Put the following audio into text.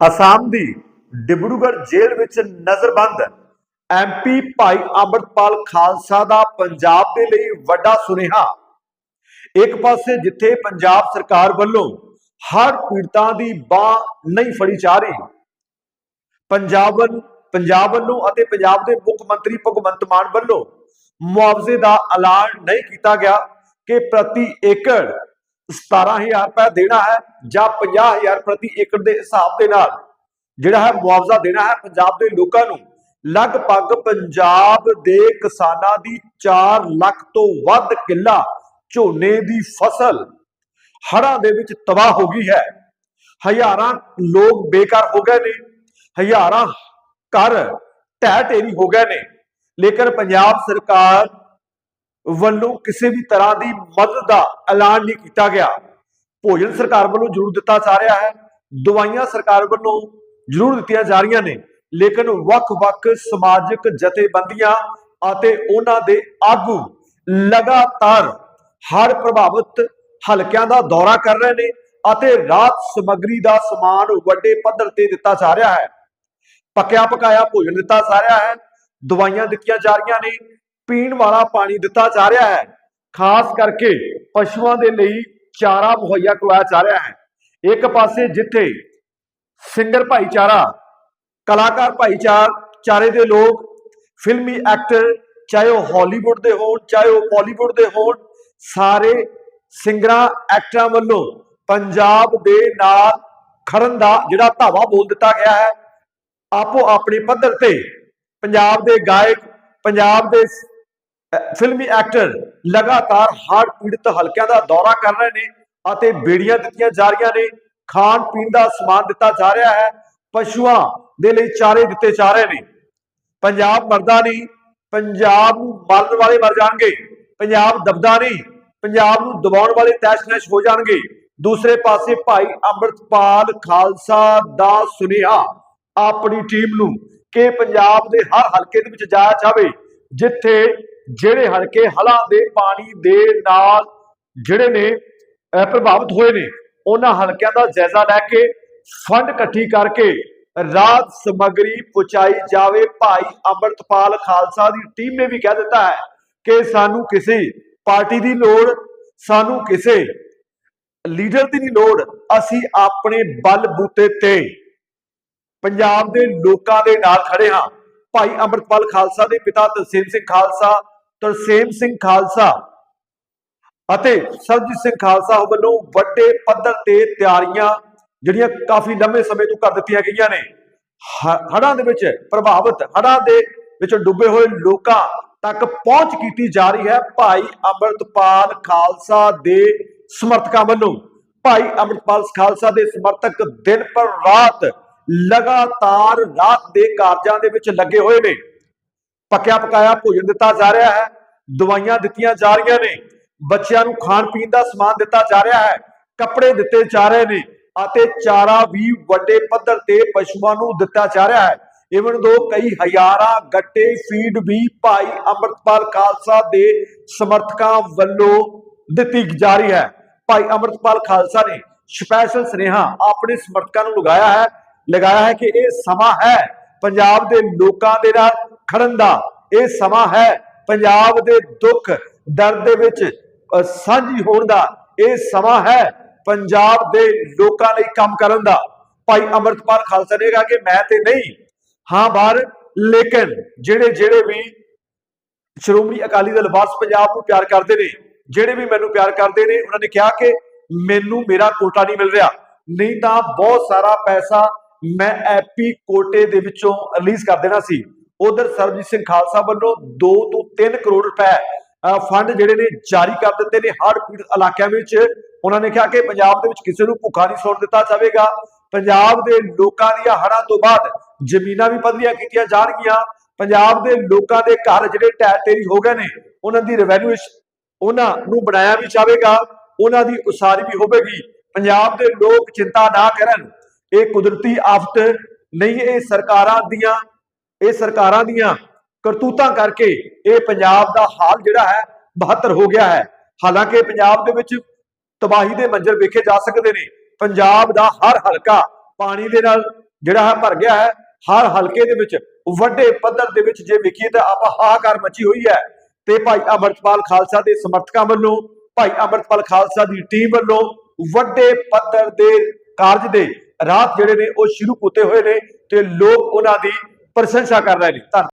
ਅਸਾਮ ਦੀ ਡਿਬਰੂਗੜ੍ਹ ਜੇਲ੍ਹ ਵਿੱਚ ਨਜ਼ਰਬੰਦ ਐਮਪੀ ਭਾਈ ਅੰਮ੍ਰਿਤਪਾਲ ਖਾਲਸਾ ਦਾ ਪੰਜਾਬ ਦੇ ਲਈ ਵੱਡਾ ਸੁਨੇਹਾ। ਇੱਕ ਪਾਸੇ ਜਿੱਥੇ ਪੰਜਾਬ ਸਰਕਾਰ ਵੱਲੋਂ ਹਰ ਪੀੜਤਾਂ ਦੀ ਬਾਹ ਨਹੀਂ ਫੜੀ ਜਾ ਰਹੀ, ਪੰਜਾਬ ਪੰਜਾਬ ਵੱਲੋਂ ਅਤੇ ਪੰਜਾਬ ਦੇ ਮੁੱਖ ਮੰਤਰੀ ਭਗਵੰਤ ਮਾਨ ਵੱਲੋਂ ਮੁਆਵਜ਼ੇ ਦਾ ਐਲਾਨ ਨਹੀਂ ਕੀਤਾ ਗਿਆ ਕਿ ਪ੍ਰਤੀ ਏਕੜ 17000 ਰੁਪਏ ਦੇਣਾ ਹੈ ਜਾਂ 50000 ਪ੍ਰਤੀ ਏਕੜ ਦੇ ਹਿਸਾਬ ਦੇ ਨਾਲ। ਜਿਹੜਾ ਹੈ ਮੁਆਵਜ਼ਾ ਦੇਣਾ ਹੈ ਪੰਜਾਬ ਦੇ ਲੋਕਾਂ ਨੂੰ। ਲਗਭਗ ਪੰਜਾਬ ਦੇ ਕਿਸਾਨਾਂ ਦੀ 4 ਲੱਖ ਤੋਂ ਵੱਧ ਕਿੱਲਾ ਝੋਨੇ ਦੀ ਫਸਲ ਹੜ੍ਹਾਂ ਦੇ ਵਿੱਚ ਤਬਾਹ ਹੋ ਗਈ ਹੈ। ਹਜ਼ਾਰਾਂ ਲੋਕ ਬੇਕਾਰ ਹੋ ਗਏ ਨੇ। ਹਜ਼ਾਰਾਂ ਘਰ ਢਹਿ ਢੇਰੀ ਹੋ ਗਏ ਨੇ। ਲੇਕਿਨ ਪੰਜਾਬ ਸਰਕਾਰ ਵੱਲੋਂ ਕਿਸੇ ਵੀ ਤਰ੍ਹਾਂ ਦੀ ਮਦਦ ਦਾ ਐਲਾਨ ਨਹੀਂ ਕੀਤਾ ਗਿਆ। ਭੋਜਨ ਸਰਕਾਰ ਵੱਲੋਂ ਜ਼ਰੂਰ ਦਿੱਤਾ ਜਾ ਰਿਹਾ ਹੈ। ਦਵਾਈਆਂ ਸਰਕਾਰ ਵੱਲੋਂ ਜ਼ਰੂਰ ਦਿੱਤੀਆਂ ਜਾ ਰਹੀਆਂ ਨੇ। ਲੇਕਿਨ ਵੱਖ-ਵੱਖ ਸਮਾਜਿਕ ਜਥੇਬੰਦੀਆਂ ਅਤੇ ਉਹਨਾਂ ਦੇ ਆਗੂ ਲਗਾਤਾਰ ਹੜ੍ਹ ਪ੍ਰਭਾਵਿਤ ਹਲਕਿਆਂ ਦਾ ਦੌਰਾ ਕਰ ਰਹੇ ਨੇ ਅਤੇ ਰਾਤ ਸਮੱਗਰੀ ਦਾ ਸਮਾਨ ਵੱਡੇ ਪੱਧਰ ਤੇ ਦਿੱਤਾ ਜਾ ਰਿਹਾ ਹੈ। ਪੱਕਿਆ ਪਕਾਇਆ ਭੋਜਨ ਦਿੱਤਾ ਜਾ ਰਿਹਾ ਹੈ। ਦਵਾਈਆਂ ਦਿੱਤੀਆਂ ਜਾ ਰਹੀਆਂ ਨੇ। ਪੀਣ ਵਾਲਾ ਪਾਣੀ ਦਿੱਤਾ ਜਾ ਰਿਹਾ ਹੈ। ਖਾਸ ਕਰਕੇ ਪਸ਼ੂਆਂ ਦੇ ਲਈ ਚਾਰਾ ਮੁਹੱਈਆ ਕਰਵਾਇਆ ਜਾ ਰਿਹਾ ਹੈ। ਇੱਕ ਪਾਸੇ ਜਿੱਥੇ ਸਿੰਗਰ ਭਾਈਚਾਰਾ, ਕਲਾਕਾਰ ਭਾਈਚਾਰ, ਚਾਰੇ ਦੇ ਲੋਕ, ਫਿਲਮੀ ਐਕਟਰ, ਚਾਹੇ ਉਹ ਹਾਲੀਵੁੱਡ ਦੇ ਹੋਣ, ਚਾਹੇ ਉਹ ਬਾਲੀਵੁੱਡ ਦੇ ਹੋਣ, ਸਾਰੇ ਸਿੰਗਰਾਂ, ਐਕਟਰਾਂ ਵੱਲੋਂ ਪੰਜਾਬ ਦੇ ਨਾਲ ਖੜਨ ਦਾ ਜਿਹੜਾ ਧਾਵਾ ਬੋਲ ਦਿੱਤਾ ਗਿਆ ਹੈ ਆਪੋ ਆਪਣੇ ਪੱਧਰ ਤੇ ਪੰਜਾਬ ਦੇ ਗਾਇਕ, ਪੰਜਾਬ ਦੇ ਫਿਲਮੀ ਐਕਟਰ ਲਗਾਤਾਰ ਹੜ੍ਹ ਪੀੜਤ ਹਲਕਿਆਂ ਦਾ ਦੌਰਾ ਕਰ ਰਹੇ ਨੇ ਅਤੇ ਬੇੜੀਆਂ ਦਿੱਤੀਆਂ ਜਾ ਰਹੀਆਂ ਨੇ। ਖਾਣ ਪੀਣ ਦਾ ਸਮਾਨ ਦਿੱਤਾ ਜਾ ਰਿਹਾ ਹੈ। ਪਸ਼ੂਆਂ ਦੇ ਲਈ ਚਾਰੇ ਦਿੱਤੇ ਜਾ ਰਹੇ ਨੇ। ਪੰਜਾਬ ਮਰਦਾ ਨਹੀਂ, ਪੰਜਾਬ ਨੂੰ ਮਾਰਨ ਵਾਲੇ ਮਰ ਜਾਣਗੇ। ਪੰਜਾਬ ਦਬਦਾ ਨਹੀਂ, ਪੰਜਾਬ ਨੂੰ ਦਬਾਉਣ ਵਾਲੇ ਤੈਸ਼-ਨੈਸ਼ ਹੋ ਜਾਣਗੇ। ਦੂਸਰੇ ਪਾਸੇ ਭਾਈ ਅੰਮ੍ਰਿਤਪਾਲ ਖਾਲਸਾ ਦਾ ਸੁਨੇਹਾ, ਆਪਣੀ ਟੀਮ ਨੂੰ ਕਿ ਪੰਜਾਬ ਦੇ ਹਰ ਹਲਕੇ ਦੇ ਵਿੱਚ ਜਾਇਆ ਜਾਵੇ, ਜਿੱਥੇ ਜਿਹੜੇ ਹਲਕੇ ਹਲਾਂ ਦੇ ਪਾਣੀ ਦੇ ਨਾਲ ਜਿਹੜੇ ਨੇ ਪ੍ਰਭਾਵਿਤ ਹੋਏ ਨੇ, ਉਹਨਾਂ ਹਲਕਿਆਂ ਦਾ ਜਾਇਜ਼ਾ ਲੈ ਕੇ ਫੰਡ ਇਕੱਠੀ ਕਰਕੇ ਰਾਤ ਸਮਗਰੀ ਪਹੁੰਚਾਈ ਜਾਵੇ। ਭਾਈ ਅੰਮ੍ਰਿਤਪਾਲ ਖਾਲਸਾ ਦੀ ਟੀਮ ਨੇ ਵੀ ਕਹਿ ਦਿੱਤਾ ਹੈ ਕਿ ਸਾਨੂੰ ਕਿਸੇ ਪਾਰਟੀ ਦੀ ਲੋੜ, ਸਾਨੂੰ ਕਿਸੇ ਲੀਡਰ ਦੀ ਨਹੀਂ ਲੋੜ। ਅਸੀਂ ਆਪਣੇ ਬਲ ਬੂਤੇ ਤੇ ਪੰਜਾਬ ਦੇ ਲੋਕਾਂ ਦੇ ਨਾਲ ਖੜੇ ਹਾਂ। ਭਾਈ ਅੰਮ੍ਰਿਤਪਾਲ ਖਾਲਸਾ ਦੇ ਪਿਤਾ ਤਰਸੇਮ ਸਿੰਘ ਖਾਲਸਾ ਤਰਸੇਮ ਸਿੰਘ ਖਾਲਸਾ ਅਤੇ ਸਰਬਜੀਤ ਸਿੰਘ ਖਾਲਸਾ ਵੱਲੋਂ ਵੱਡੇ ਪੱਧਰ ਤੇ ਤਿਆਰੀਆਂ ਜਿਹੜੀਆਂ ਕਾਫੀ ਲੰਮੇ ਸਮੇਂ ਤੋਂ ਕਰ ਦਿੱਤੀਆਂ ਗਈਆਂ ਨੇ। ਹ- ਹੜ੍ਹਾਂ ਦੇ ਵਿੱਚ ਪ੍ਰਭਾਵਿਤ ਹੜ੍ਹਾਂ ਦੇ ਵਿੱਚ ਡੁੱਬੇ ਹੋਏ ਲੋਕਾਂ ਤੱਕ ਪਹੁੰਚ ਕੀਤੀ ਜਾ ਰਹੀ ਹੈ ਭਾਈ ਅੰਮ੍ਰਿਤਪਾਲ ਖਾਲਸਾ ਦੇ ਸਮਰਥਕਾਂ ਵੱਲੋਂ। ਭਾਈ ਅੰਮ੍ਰਿਤਪਾਲ ਖਾਲਸਾ ਦੇ ਸਮਰਥਕ ਦਿਨ ਪਰ ਰਾਤ ਲਗਾਤਾਰ ਰਾਤ ਦੇ ਕਾਰਜਾਂ ਦੇ ਵਿੱਚ ਲੱਗੇ ਹੋਏ ਨੇ। ਪੱਕਿਆ ਪਕਾਇਆ ਭੋਜਨ ਦਿੱਤਾ ਜਾ ਰਿਹਾ ਹੈ, ਦਵਾਈਆਂ ਦਿੱਤੀਆਂ ਜਾ ਰਹੀਆਂ ਨੇ, ਬੱਚਿਆਂ ਨੂੰ ਖਾਣ ਪੀਣ ਦਾ ਸਮਾਨ ਦਿੱਤਾ ਜਾ ਰਿਹਾ ਹੈ, ਕੱਪੜੇ ਦਿੱਤੇ ਜਾ ਰਹੇ ਨੇ ਅਤੇ ਚਾਰਾ ਵੀ ਵੱਡੇ ਪੱਧਰ ਤੇ ਪਸ਼ੂਆਂ ਨੂੰ ਦਿੱਤਾ ਜਾ ਰਿਹਾ ਹੈ। ਇਵਨ ਦੋ ਕਈ ਹਜ਼ਾਰਾਂ ਗੱਟੇ ਫੀਡ ਵੀ ਭਾਈ ਅੰਮ੍ਰਿਤਪਾਲ ਖਾਲਸਾ ਦੇ ਸਮਰਥਕਾਂ ਵੱਲੋਂ ਦਿੱਤੀ ਜਾ ਰਹੀ ਹੈ। ਭਾਈ ਅੰਮ੍ਰਿਤਪਾਲ ਖਾਲਸਾ ਨੇ ਸਪੈਸ਼ਲ ਸੁਨੇਹਾ ਆਪਣੇ ਸਮਰਥਕਾਂ ਨੂੰ ਲਗਾਇਆ ਹੈ ਲਗਾਇਆ ਹੈ ਕਿ ਇਹ ਸਮਾਂ ਹੈ ਪੰਜਾਬ ਦੇ ਲੋਕਾਂ ਦੇ ਨਾਲ ਖੜਨ ਦਾ ਇਹ ਸਮਾਂ ਹੈ ਪੰਜਾਬ ਦੇ ਦੁੱਖ ਦਰਦ ਦੇ ਵਿੱਚ ਸਾਂਝੀ ਹੋਣ ਦਾ ਇਹ ਸਮਾਂ ਹੈ ਪੰਜਾਬ ਦੇ ਲੋਕਾਂ ਲਈ ਕੰਮ ਕਰਨ ਦਾ। ਭਾਈ ਅੰਮ੍ਰਿਤਪਾਲ ਖਾਲਸਾ ਨੇ ਕਿਹਾ ਕਿ ਮੈਂ ਤੇ ਨਹੀਂ, ਹਾਂ ਬਾਹਰ, ਲੇਕਿਨ ਜਿਹੜੇ ਜਿਹੜੇ ਵੀ ਸ਼੍ਰੋਮਣੀ ਅਕਾਲੀ ਦਲ ਵਾਸ ਪੰਜਾਬ ਨੂੰ ਪਿਆਰ ਕਰਦੇ ਨੇ, ਜਿਹੜੇ ਵੀ ਮੈਨੂੰ ਪਿਆਰ ਕਰਦੇ ਨੇ, ਉਹਨਾਂ ਨੇ ਕਿਹਾ ਕਿ ਮੈਨੂੰ ਮੇਰਾ ਕੋਟਾ ਨਹੀਂ ਮਿਲ ਰਿਹਾ। ਨਹੀਂ ਤਾਂ ਬਹੁਤ ਸਾਰਾ ਪੈਸਾ ਮੈਂ ਐਪੀ ਕੋਟੇ ਦੇ ਵਿੱਚੋਂ ਰਿਲੀਜ਼ ਕਰ ਦੇਣਾ ਸੀ। ਉਧਰ ਸਰਬਜੀਤ ਸਿੰਘ ਖਾਲਸਾ ਵੱਲੋਂ 2 ਤੋਂ 3 ਕਰੋੜ ਰੁਪਏ ਫੰਡ ਜਿਹੜੇ ਨੇ ਜਾਰੀ ਕਰ ਦਿੱਤੇ ਨੇ। ਹੜ੍ਹ ਪੀੜਤ ਇਲਾਕਿਆਂ ਵਿੱਚ ਉਹਨਾਂ ਨੇ ਕਿਹਾ ਕਿ ਪੰਜਾਬ ਦੇ ਵਿੱਚ ਕਿਸੇ ਨੂੰ ਭੁੱਖਾ ਨਹੀਂ ਸੌਣ ਦਿੱਤਾ ਜਾਵੇਗਾ। ਪੰਜਾਬ ਦੇ ਲੋਕਾਂ ਦੀਆਂ ਹੜ੍ਹਾਂ ਤੋਂ ਬਾਅਦ ਜ਼ਮੀਨਾਂ ਵੀ ਪੱਧਰੀਆਂ ਕੀਤੀਆਂ ਜਾਣਗੀਆਂ। ਪੰਜਾਬ ਦੇ ਲੋਕਾਂ ਦੇ ਘਰ ਜਿਹੜੇ ਟੈਰ ਢੇਰੀ ਹੋ ਗਏ ਨੇ, ਉਹਨਾਂ ਦੀ ਰੈਵੈਨਿਊ ਉਹਨਾਂ ਨੂੰ ਬਣਾਇਆ ਵੀ ਜਾਵੇਗਾ, ਉਹਨਾਂ ਦੀ ਉਸਾਰੀ ਵੀ ਹੋਵੇਗੀ। ਪੰਜਾਬ ਦੇ ਲੋਕ ਚਿੰਤਾ ਨਾ ਕਰਨ। ਇਹ ਕੁਦਰਤੀ ਆਫਤ ਨਹੀਂ, ਇਹ ਸਰਕਾਰਾਂ ਦੀਆਂ ਇਹ ਸਰਕਾਰਾਂ ਦੀਆਂ ਕਰਤੂਤਾਂ ਕਰਕੇ ਇਹ ਪੰਜਾਬ ਦਾ ਹਾਲ ਜਿਹੜਾ ਹੈ 72 ਹੋ ਗਿਆ ਹੈ। ਹਾਲਾਂਕਿ ਪੰਜਾਬ ਦੇ ਵਿੱਚ ਤਬਾਹੀ ਦੇ ਮੰਜ਼ਰ ਵੇਖੇ ਜਾ ਸਕਦੇ ਨੇ। ਪੰਜਾਬ ਦਾ ਹਰ ਹਲਕਾ ਪਾਣੀ ਦੇ ਨਾਲ ਜਿਹੜਾ ਹੈ ਭਰ ਗਿਆ ਹੈ। ਹਰ ਹਲਕੇ ਦੇ ਵਿੱਚ ਵੱਡੇ ਪੱਧਰ ਦੇ ਵਿੱਚ ਜੇ ਵੇਖੀਏ ਤਾਂ ਆਪਾਂ ਹਾਹਾਕਾਰ ਮਚੀ ਹੋਈ ਹੈ। ਤੇ ਭਾਈ ਅਮਰਤਪਾਲ ਖਾਲਸਾ ਦੇ ਸਮਰਥਕਾਂ ਵੱਲੋਂ, ਭਾਈ ਅਮਰਤਪਾਲ ਖਾਲਸਾ ਦੀ ਟੀਮ ਵੱਲੋਂ ਵੱਡੇ ਪੱਧਰ ਦੇ ਕਾਰਜ ਦੇ ਰਾਤ ਜਿਹੜੇ ਨੇ ਉਹ ਸ਼ੁਰੂ ਕੀਤੇ ਹੋਏ ਨੇ ਤੇ ਲੋਕ ਉਹਨਾਂ ਦੀ ਪ੍ਰਸ਼ੰਸਾ ਕਰ ਰਹੇ ਨੇ ਧੰਨਵਾਦ